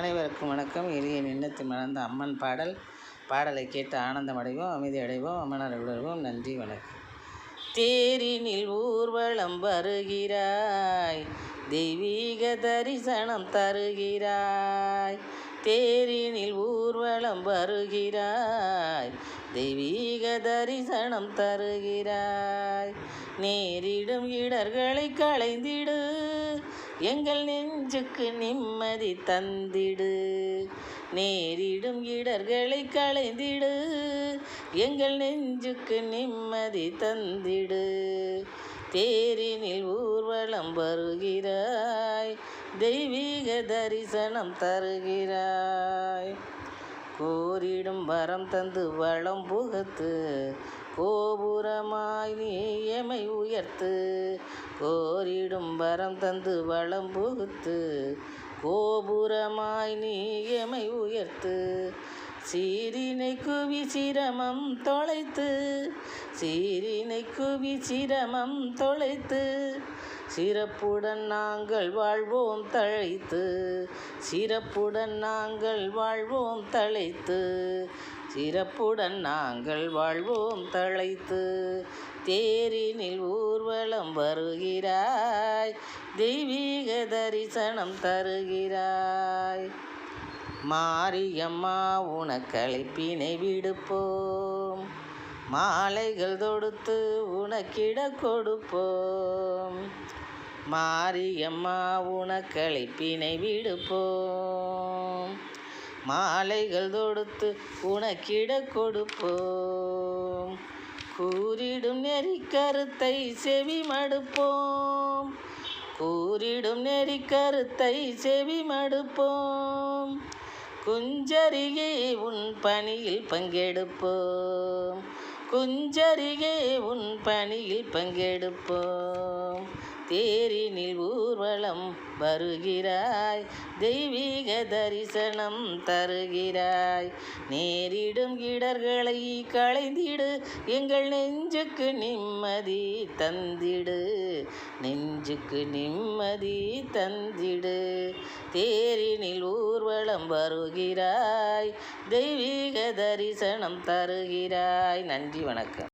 அனைவருக்கும் வணக்கம். எளிய நின்னத்தில் மணந்த அம்மன் பாடல். பாடலை கேட்டு ஆனந்தம் அடைவோம் அமைதி அடைவோம் அம்மனார் விடுவோம் நன்றி வணக்கம். தேரினில் ஊர்வலம் வருகிறாய். தெய்வீக தரிசனம் தருகிறாய். தேரினில் ஊர்வலம் வருகிறாய். தெய்வீக தரிசனம் தருகிறாய். நேரிடும் இடர்களை களைந்திடு. எங்கள் நெஞ்சுக்கு நிம்மதி தந்திடு. நேரிடும் இடர்களை களைந்திடு. எங்கள் நெஞ்சுக்கு நிம்மதி தந்திடு. தேரினில் ஊர்வலம் வருகிறாய். தெய்வீக தரிசனம் தருகிறாய். கோரிடும் வரம் தந்து வளம் புகத்து கோபுரமாய் நீயமை உயர்த்து கோரிடும் வரம் தந்து வளம் புகுத்து கோபுரமாய் நீயமை உயர்த்து சீரினை குவி சிரமம் தொலைத்து சீரினை குவி சிரமம் தொலைத்து சிறப்புடன் நாங்கள் வாழ்வோம் தழைத்து சிறப்புடன் நாங்கள் வாழ்வோம் தழைத்து சிறப்புடன் நாங்கள் வாழ்வோம் தழைத்து. தேரினில் ஊர்வலம் வருகிறாய் தெய்வீக தரிசனம் தருகிறாய். மாரியம்மா உனக்களிப்பினை விடுப்போம். மாலைகள் தொடுத்து உனக்கிட கொடுப்போம். மாரியம்மா உனக்களிப்பினை விடுப்போம். மாலைகள் தொடுத்து உனக்கிட கொடுப்போம். கூறிடும் நெறிக்கருத்தை செவி மடுப்போம். கூறிடும் நெறிக்கருத்தை செவி மடுப்போம். குஞ்சருகே உன் பணியில் பங்கெடுப்போம். குஞ்சருகே உன் பணியில் பங்கெடுப்போம். தேரினில் ஊர்வலம் வருகிறாய். தெய்வீக தரிசனம் தருகிறாய். நேரிடும் இடர்களை களைந்திடு. எங்கள் நெஞ்சுக்கு நிம்மதி தந்திடு. நெஞ்சுக்கு நிம்மதி தந்திடு. தேரினில் ஊர்வலம் வருகிறாய். தெய்வீக தரிசனம் தருகிறாய். நன்றி வணக்கம்.